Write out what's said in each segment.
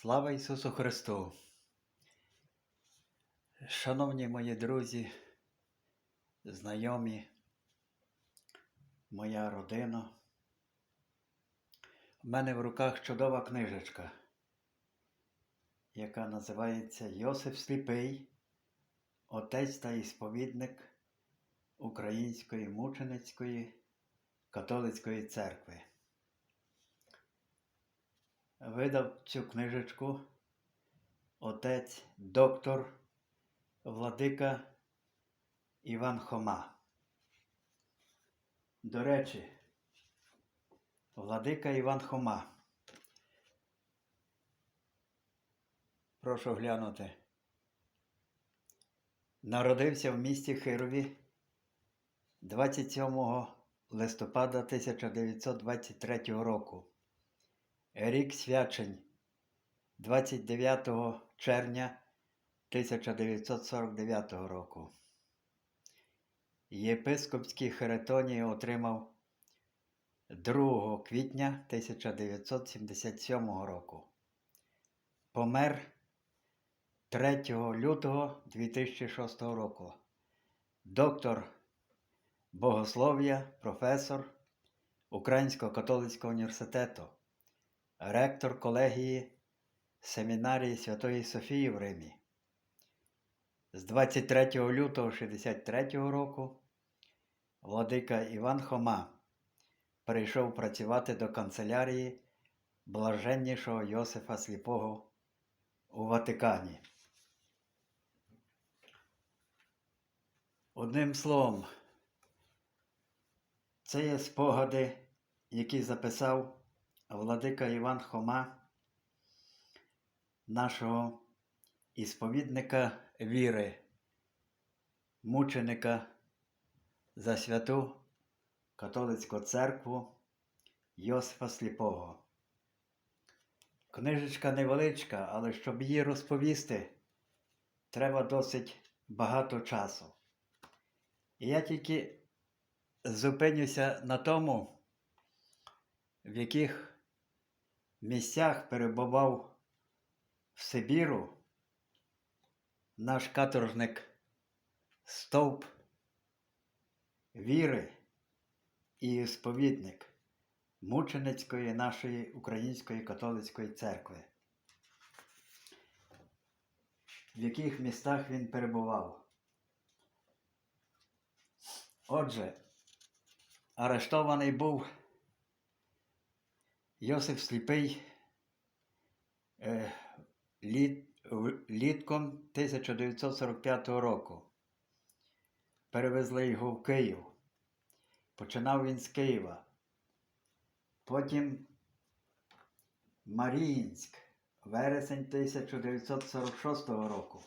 Слава Ісусу Христу! Шановні мої друзі, знайомі, моя родина. У мене в руках чудова книжечка, яка називається Йосиф Сліпий, Отець та ісповідник Української мученицької католицької церкви. Видав цю книжечку отець доктор Владика Іван Хома. До речі, Владика Іван Хома. Прошу глянути. Народився в місті Хирові 27 листопада 1923 року. Рік свячень 29 червня 1949 року. Єпископські херетонії отримав 2 квітня 1977 року. Помер 3 лютого 2006 року. Доктор богослов'я, професор Українського католицького університету ректор колегії семінарії Святої Софії в Римі. З 23 лютого 63 року владика Іван Хома перейшов працювати до канцелярії блаженнішого Йосифа Сліпого у Ватикані. Одним словом, це є спогади, які записав владика Іван Хома, нашого ісповідника віри, мученика за святу католицьку церкву Йосифа Сліпого. Книжечка невеличка, але щоб її розповісти, треба досить багато часу. І я тільки зупинюся на тому, в яких місцях перебував в Сибіру наш каторжник стовп віри і сповідник мученицької нашої Української католицької церкви. В яких містах він перебував. Отже, арештований був Йосиф Сліпий е, літ, літком 1945 року. Перевезли його в Київ. Починав він з Києва. Потім Маріїнськ, вересень 1946 року.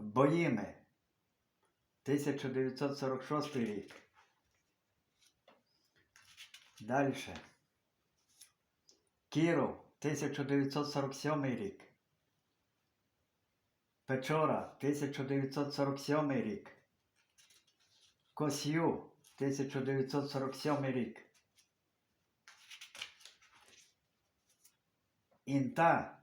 Боїми 1946 рік. Дальше. Кіров, 1947 рік. Печора, 1947 рік. Косю, 1947 рік. Інта,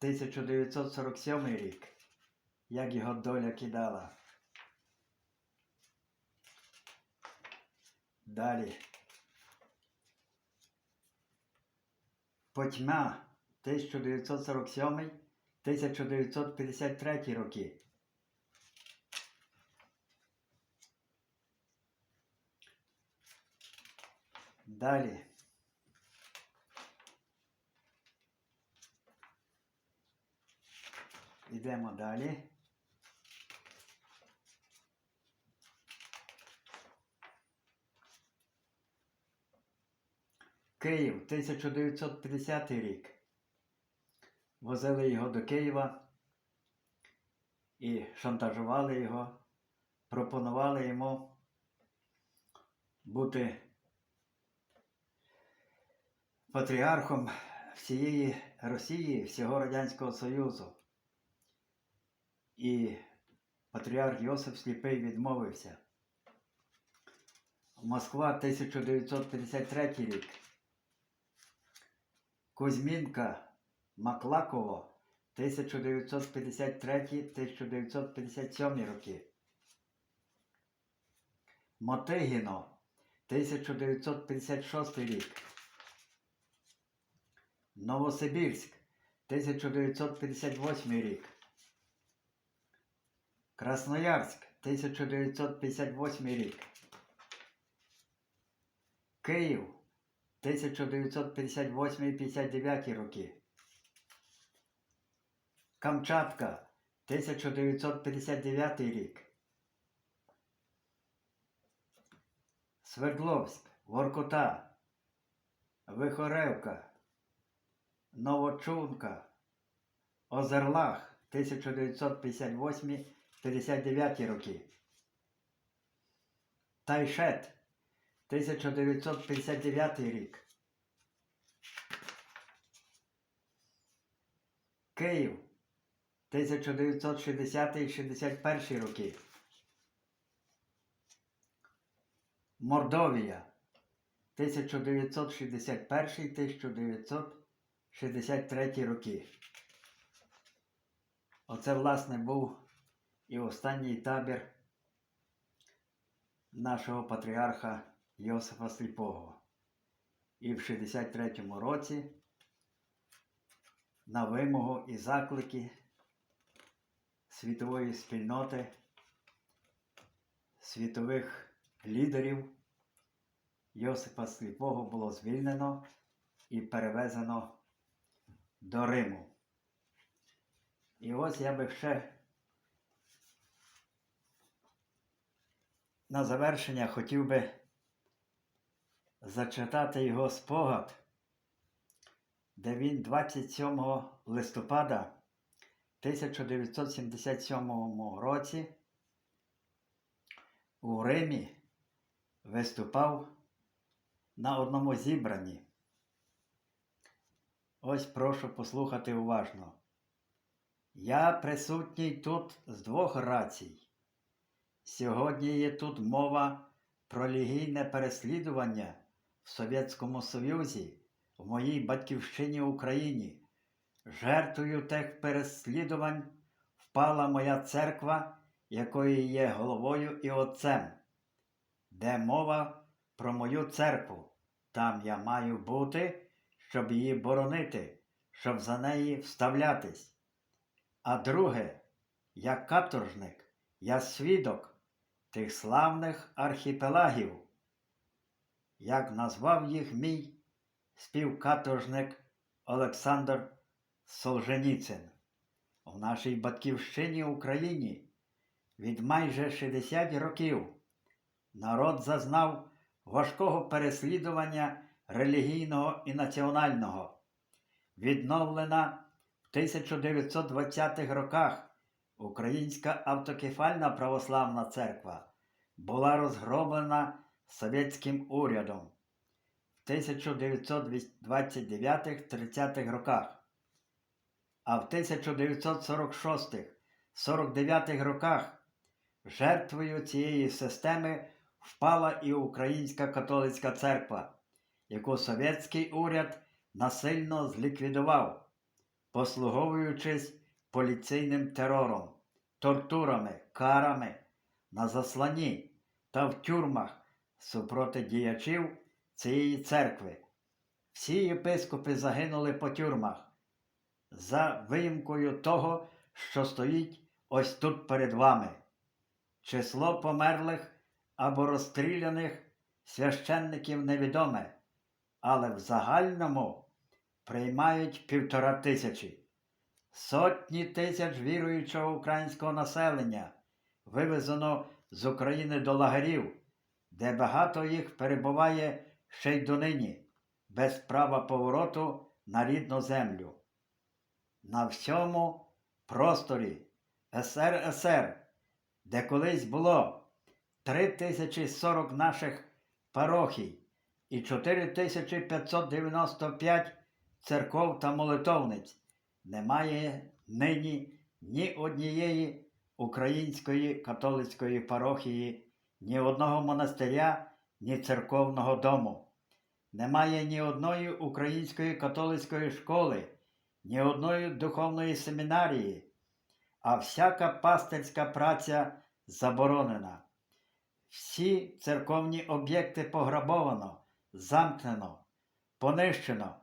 1947 рік. Як його доля кидала. Далі. Потьма 1947-1953 роки. Далі. Йдемо далі. Київ, 1950 рік. Возили його до Києва і шантажували його, пропонували йому бути патріархом всієї Росії, всього Радянського Союзу. І патріарх Йосиф Сліпий відмовився. Москва 1953 рік. Кузьмінка Маклаково 1953-1957 роки. Мотигіно 1956 рік. Новосибірськ 1958 рік. Красноярськ 1958 рік. Київ 1958-59 роки. Камчатка 1959 рік. Свердловськ, Воркута, Вихоревка, Новочунка, Озерлах 1958-59 роки. Тайшет 1959 рік. Київ 1960-61 роки. Мордовія 1961-1963 роки. Оце, власне, був і останній табір нашого патріарха Йосифа Сліпого. І в 63-му році на вимогу і заклики світової спільноти, світових лідерів Йосипа Сліпого було звільнено і перевезено до Риму. І ось я би ще на завершення хотів би зачитати його спогад, де він 27 листопада 1977 році у Римі виступав на одному зібранні. Ось прошу послухати уважно. Я присутній тут з двох рацій. Сьогодні є тут мова про релігійне переслідування в Совєтському Союзі, в моїй батьківщині Україні. Жертвою тих переслідувань впала моя церква, якої є головою і отцем. Де мова про мою церкву, там я маю бути, щоб її боронити, щоб за неї вставлятись. А друге, я каторжник, я свідок тих славних архіпелагів, як назвав їх мій співкаторжник Олександр Солженіцин. У нашій батьківщині Україні від майже 60 років народ зазнав важкого переслідування релігійного і національного. Відновлена в 1920-х роках Українська автокефальна православна церква була розгроблена совєтським урядом в 1929-30 роках, а в 1946-49 роках жертвою цієї системи впала і Українська католицька церква, яку совєтський уряд насильно зліквідував, послуговуючись поліційним терором, тортурами, карами на засланні та в тюрмах супроти діячів цієї церкви. Всі єпископи загинули по тюрмах за виїмкою того, що стоїть ось тут перед вами. Число померлих або розстріляних священників невідоме, але в загальному приймають півтора тисячі. Сотні тисяч віруючого українського населення вивезено з України до лагерів, де багато їх перебуває ще й донині, без права повороту на рідну землю. На всьому просторі СРСР, де колись було 3040 наших парохій і 4595 церков та молитовниць, немає нині ні однієї української католицької парохії, ні одного монастиря, ні церковного дому. немає ні одної української католицької школи, ні одної духовної семінарії, а всяка пастирська праця заборонена. Всі церковні об'єкти пограбовано, замкнено, понищено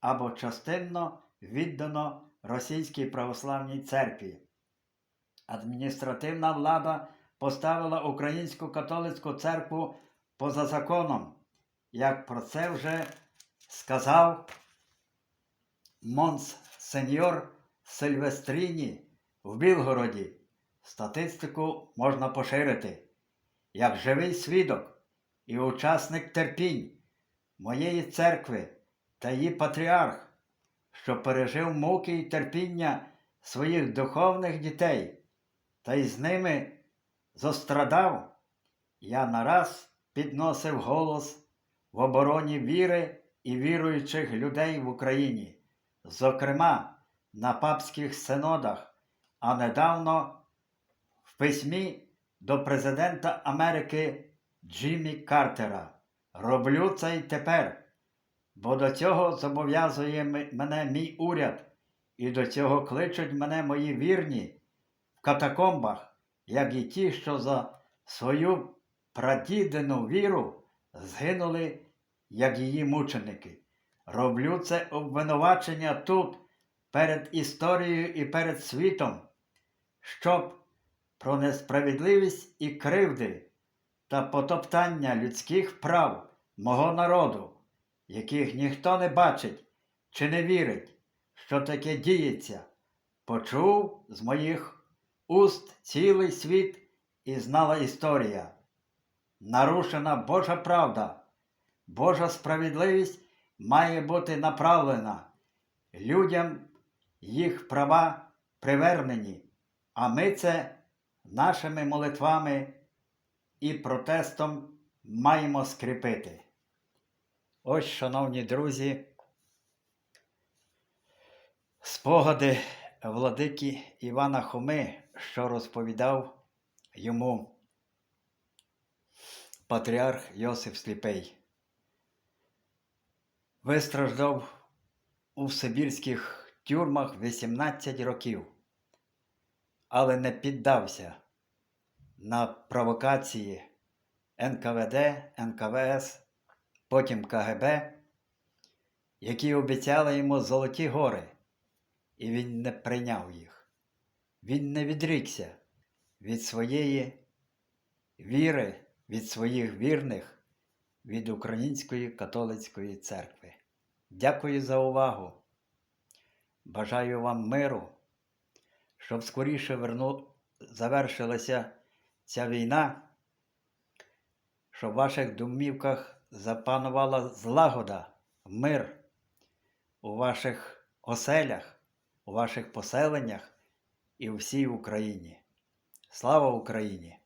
або частинно віддано Російській православній церкві. Адміністративна влада поставила Українську католицьку церкву поза законом, як про це вже сказав Монс сеньор Сильвестріні в Білгороді. Статистику можна поширити. Як живий свідок і учасник терпінь моєї церкви та її патріарх, що пережив муки й терпіння своїх духовних дітей, та й з ними зострадав, я нараз підносив голос в обороні віри і віруючих людей в Україні, зокрема на папських синодах, а недавно в письмі до президента Америки Джиммі Картера. Роблю це й тепер, бо до цього зобов'язує мене мій уряд, і до цього кличуть мене мої вірні в катакомбах, як і ті, що за свою прадідину віру згинули, як її мученики. Роблю це обвинувачення тут, перед історією і перед світом, щоб про несправедливість і кривди та потоптання людських прав мого народу, яких ніхто не бачить чи не вірить, що таке діється, почув з моїх уст цілий світ і знала історія. Нарушена Божа правда, Божа справедливість має бути направлена. Людям їх права привернені, а ми це нашими молитвами і протестом маємо скріпити. Ось, шановні друзі, спогади владики Івана Хоми, що розповідав йому патріарх Йосиф Сліпий. Вистраждав у сибірських тюрмах 18 років, але не піддався на провокації НКВД, НКВС, потім КГБ, які обіцяли йому золоті гори, і він не прийняв їх. Він не відрікся від своєї віри, від своїх вірних, від Української католицької церкви. Дякую за увагу. Бажаю вам миру, щоб скоріше верну... завершилася ця війна, щоб в ваших домівках запанувала злагода, мир у ваших оселях, у ваших поселеннях і всій Україні. Слава Україні!